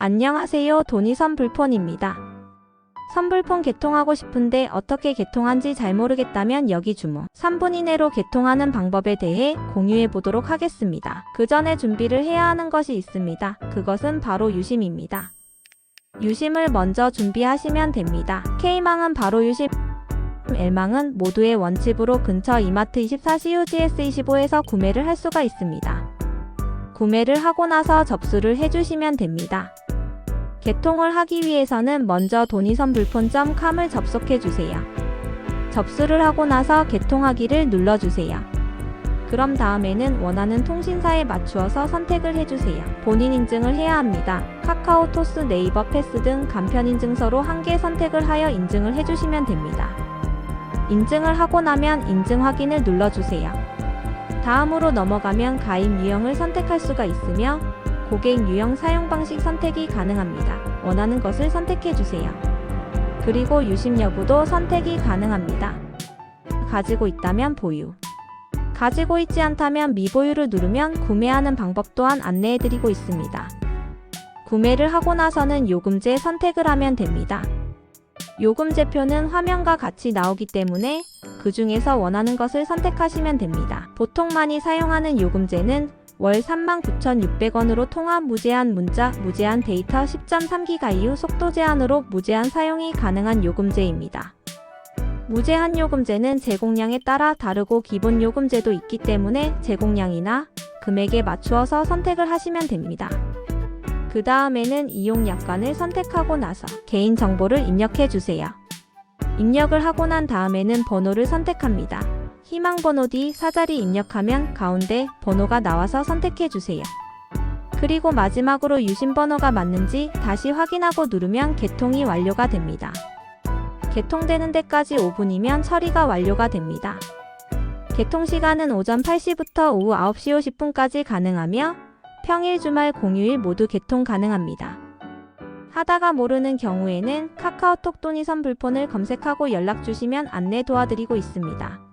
안녕하세요. 돈이 선불폰입니다. 선불폰 개통하고 싶은데 어떻게 개통한지 잘 모르겠다면 여기 주문. 3분 이내로 개통하는 방법에 대해 공유해 보도록 하겠습니다. 그 전에 준비를 해야 하는 것이 있습니다. 그것은 바로 유심입니다. 유심을 먼저 준비하시면 됩니다. K망은 바로 유심, L망은 모두의 원칩으로 근처 이마트 24 CUGS25에서 구매를 할 수가 있습니다. 구매를 하고 나서 접수를 해주시면 됩니다. 개통을 하기 위해서는 먼저 돈이선불폰.com을 접속해 주세요. 접수를 하고 나서 개통하기를 눌러주세요. 그럼 다음에는 원하는 통신사에 맞추어서 선택을 해주세요. 본인 인증을 해야 합니다. 카카오, 토스, 네이버, 패스 등 간편 인증서로 한 개 선택을 하여 인증을 해주시면 됩니다. 인증을 하고 나면 인증 확인을 눌러주세요. 다음으로 넘어가면 가입 유형을 선택할 수가 있으며 고객 유형 사용 방식 선택이 가능합니다. 원하는 것을 선택해 주세요. 그리고 유심 여부도 선택이 가능합니다. 가지고 있다면 보유. 가지고 있지 않다면 미보유를 누르면 구매하는 방법 또한 안내해 드리고 있습니다. 구매를 하고 나서는 요금제 선택을 하면 됩니다. 요금제표는 화면과 같이 나오기 때문에 그 중에서 원하는 것을 선택하시면 됩니다. 보통 많이 사용하는 요금제는 월 39,600원으로 통화 무제한 문자, 무제한 데이터 10.3기가 이후 속도 제한으로 무제한 사용이 가능한 요금제입니다. 무제한 요금제는 제공량에 따라 다르고 기본 요금제도 있기 때문에 제공량이나 금액에 맞추어서 선택을 하시면 됩니다. 그 다음에는 이용 약관을 선택하고 나서 개인 정보를 입력해 주세요. 입력을 하고 난 다음에는 번호를 선택합니다. 희망 번호 뒤 사자리 입력하면 가운데 번호가 나와서 선택해 주세요. 그리고 마지막으로 유심 번호가 맞는지 다시 확인하고 누르면 개통이 완료가 됩니다. 개통되는 데까지 5분이면 처리가 완료가 됩니다. 개통 시간은 오전 8시부터 오후 9시 50분까지 가능하며 평일 주말 공휴일 모두 개통 가능합니다. 하다가 모르는 경우에는 카카오톡 돈이선 불폰을 검색하고 연락 주시면 안내 도와드리고 있습니다.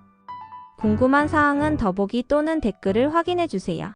궁금한 사항은 더보기 또는 댓글을 확인해 주세요.